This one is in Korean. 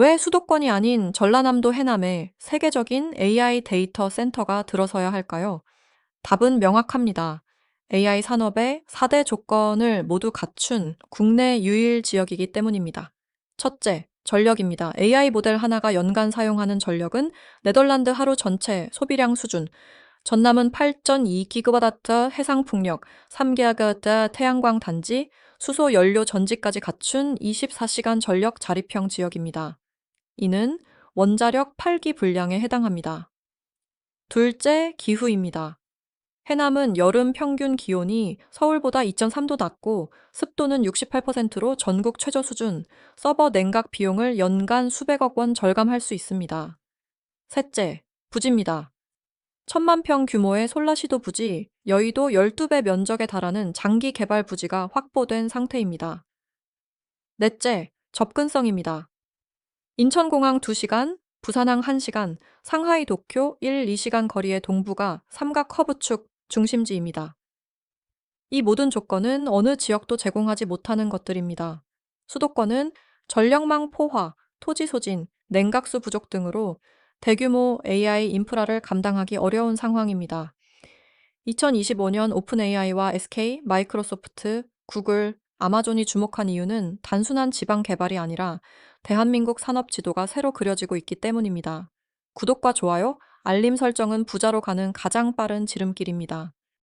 왜 수도권이 아닌 전라남도 해남에 세계적인 AI 데이터 센터가 들어서야 할까요? 답은 명확합니다. AI 산업의 4대 조건을 모두 갖춘 국내 유일 지역이기 때문입니다. 첫째, 전력입니다. AI 모델 하나가 연간 사용하는 전력은 네덜란드 하루 전체 소비량 수준, 전남은 8.2기가와트 해상 풍력, 3기가와트 태양광 단지, 수소 연료 전지까지 갖춘 24시간 전력 자립형 지역입니다. 이는 원자력 8기 분량에 해당합니다. 둘째, 기후입니다. 해남은 여름 평균 기온이 서울보다 2.3도 낮고 습도는 68%로 전국 최저 수준, 서버 냉각 비용을 연간 수백억 원 절감할 수 있습니다. 셋째, 부지입니다. 천만 평 규모의 솔라시도 부지, 여의도 12배 면적에 달하는 장기 개발 부지가 확보된 상태입니다. 넷째, 접근성입니다. 인천공항 2시간, 부산항 1시간, 상하이 도쿄 1, 2시간 거리의 동부가 삼각 허브축 중심지입니다. 이 모든 조건은 어느 지역도 제공하지 못하는 것들입니다. 수도권은 전력망 포화, 토지 소진, 냉각수 부족 등으로 대규모 AI 인프라를 감당하기 어려운 상황입니다. 2025년 오픈 AI와 SK, 마이크로소프트, 구글, 아마존이 주목한 이유는 단순한 지방 개발이 아니라 대한민국 산업 지도가 새로 그려지고 있기 때문입니다. 구독과 좋아요, 알림 설정은 부자로 가는 가장 빠른 지름길입니다.